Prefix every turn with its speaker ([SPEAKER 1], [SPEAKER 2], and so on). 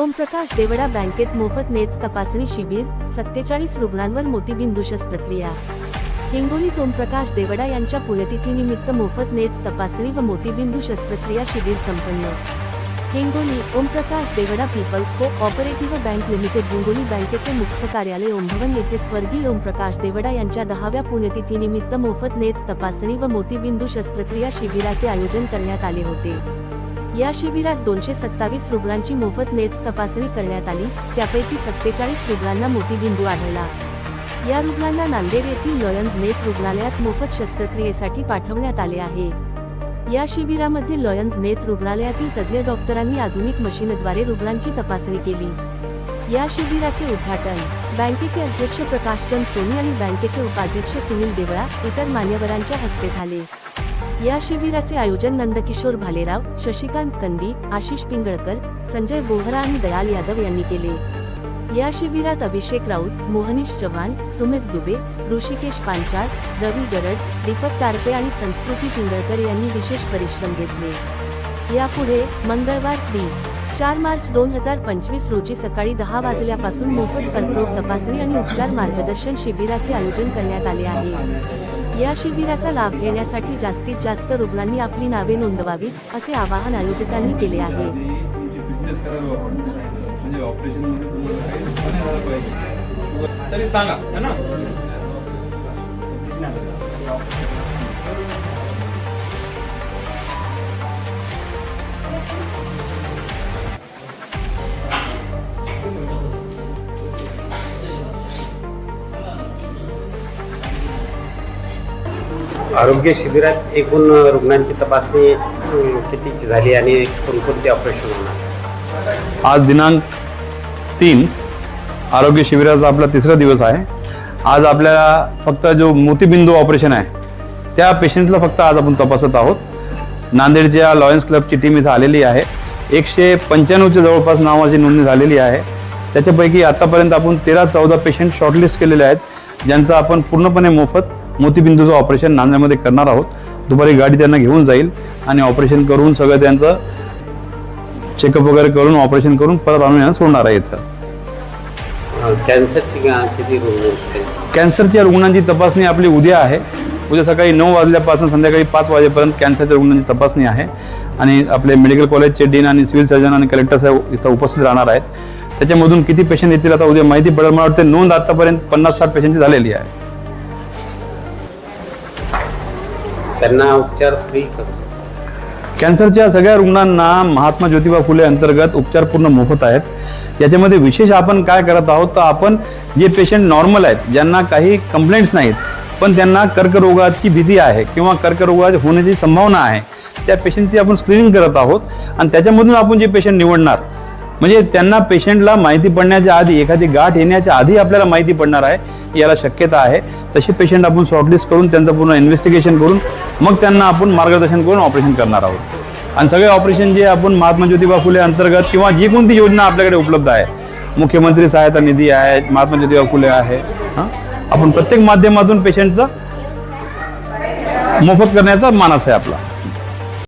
[SPEAKER 1] ओमप्रकाश देवडा बँकेत मोफत नेत तपासणी शिबिर सत्तेचाळीस रुग्णांवर मोतीबिंदू शस्त्रक्रिया. हिंगोलीत ओमप्रकाश देवडा यांच्या पुण्यतिथीनिमित्त मोफत नेत तपासणी व मोतीबिंदू शस्त्रक्रिया शिबिर संपन्न. Hingoli Omprakash Devda people's cooperative bank limited Hingoli बँकेचे मुख्य कार्यालय ओमभवन येथे स्वर्गीय ओमप्रकाश देवडा यांच्या दहाव्या पुण्यतिथीनिमित्त मोफत नेत तपासणी व मोतीबिंदू शस्त्रक्रिया शिबिराचे आयोजन करण्यात आले होते. या शिबिरात दोनशे सत्तावीस रुग्णांची मोफत नेत तपासणी करण्यात आली. त्यापैकी सत्तेचाळीस रुग्णांना मोतीबिंदू आढळला. या रुग्णांना नांदेड येथील लॉयन्स नेत रुग्णालयात मोफत शस्त्रक्रियेसाठी पाठवण्यात आले आहे. या शिबिरामध्ये लॉयन्स नेत रुग्णालयातील तज्ज्ञ डॉक्टरांनी आधुनिक मशीनद्वारे रुग्णांची तपासणी केली. या शिबिराचे उद्घाटन बँकेचे अध्यक्ष प्रकाशचंद सोनी आणि बँकेचे उपाध्यक्ष सुनील देवळा इतर मान्यवरांच्या हस्ते झाले. या शिबिराचे आयोजन नंदकिशोर भालेराव शशिकांत कंदी आशिष पिंगळकर संजय बोहरा आणि दयाल यादव यांनी केले. या शिबिरात अभिषेक राऊत मोहनीश चव्हाण सुमित दुबे ऋषिकेश पांचाळ रवी गरड दीपक तारपे आणि संस्कृती पिंगळकर यांनी विशेष परिश्रम घेतले. यापुढे मंगळवार तीन चार मार्च दोन हजार पंचवीस रोजी सकाळी दहा वाजल्यापासून मोफत कर्करोग तपासणी आणि उपचार मार्गदर्शन शिबिराचे आयोजन करण्यात आले आहे. या शिबिराचा लाभ घेण्यासाठी जास्तीत जास्त रुग्णांनी आपली नावे नोंदवावीत असे आवाहन आयोजकांनी केले आहे.
[SPEAKER 2] तरी सांगा है ना?
[SPEAKER 3] आरोग्य शिबिरात एकूण रुग्णांची तपासणी कितीची झाली आणि कोणकोणते ऑपरेशन होणार?
[SPEAKER 2] आज दिनांक तीन आरोग्य शिबिराचा आपला तिसरा दिवस आहे. आज आपल्याला फक्त जो मोतीबिंदू ऑपरेशन आहे त्या पेशंटला फक्त आज आपण तपासत आहोत. नांदेडच्या लॉयन्स क्लबची टीम इथं आलेली आहे. एकशे पंच्याण्णवच्या जवळपास नावाची नोंदणी झालेली आहे. त्याच्यापैकी आतापर्यंत आपण तेरा चौदा पेशंट शॉर्टलिस्ट केलेले आहेत ज्यांचं आपण पूर्णपणे मोफत मोतीबिंदूचं ऑपरेशन नांदेडमध्ये करणार आहोत. दुपारी गाडी त्यांना घेऊन जाईल आणि ऑपरेशन करून सगळं त्यांचं चेकअप वगैरे करून ऑपरेशन करून परत आणून यांना सोडणार आहे इथं.
[SPEAKER 3] कॅन्सरची किती?
[SPEAKER 2] कॅन्सरच्या रुग्णांची तपासणी आपली उद्या आहे. उद्या सकाळी नऊ वाजल्यापासून संध्याकाळी पाच वाजेपर्यंत कॅन्सरच्या रुग्णांची तपासणी आहे. आणि आपले मेडिकल कॉलेजचे डीन आणि सिव्हिल सर्जन आणि कलेक्टर साहेब इथं उपस्थित राहणार आहेत. त्याच्यामधून किती पेशंट येतील आता उद्या माहिती पडेल. मला वाटतं नोंद आतापर्यंत पन्नास साठ पेशंटची झालेली आहे.
[SPEAKER 3] त्यांना उपचार फ्री
[SPEAKER 2] कॅन्सरच्या सगळ्या रुग्णांना महात्मा ज्योतिबा फुले अंतर्गत उपचार पूर्ण मोफत आहेत. याच्यामध्ये विशेष आपण काय करत आहोत तर आपण जे पेशंट नॉर्मल आहेत ज्यांना काही कंप्लेंट्स नाहीत पण त्यांना कर्करोगाची भीती आहे किंवा कर्करोगा होण्याची संभावना आहे त्या पेशंटची आपण स्क्रीनिंग करत आहोत. आणि त्याच्यामधून आपण जे पेशंट निवडणार म्हणजे त्यांना पेशंटला माहिती पडण्याच्या आधी एखादी गाठ येण्याच्या आधी आपल्याला माहिती पडणार आहे याला शक्यता आहे. तसे पेशंट आपण शॉर्टलिस्ट करून त्यांचं पूर्ण इन्व्हेस्टिगेशन करून मग त्यांना आपण मार्गदर्शन करून ऑपरेशन करणार आहोत. आणि सगळे ऑपरेशन जे आपण महात्मा ज्योतिबा फुले अंतर्गत किंवा जी कोणती योजना आपल्याकडे उपलब्ध आहे मुख्यमंत्री सहायता निधी आहे महात्मा ज्योतिबा फुले आहे हां आपण प्रत्येक माध्यमातून पेशंटचं मोफत करण्याचा मानस आहे आपला.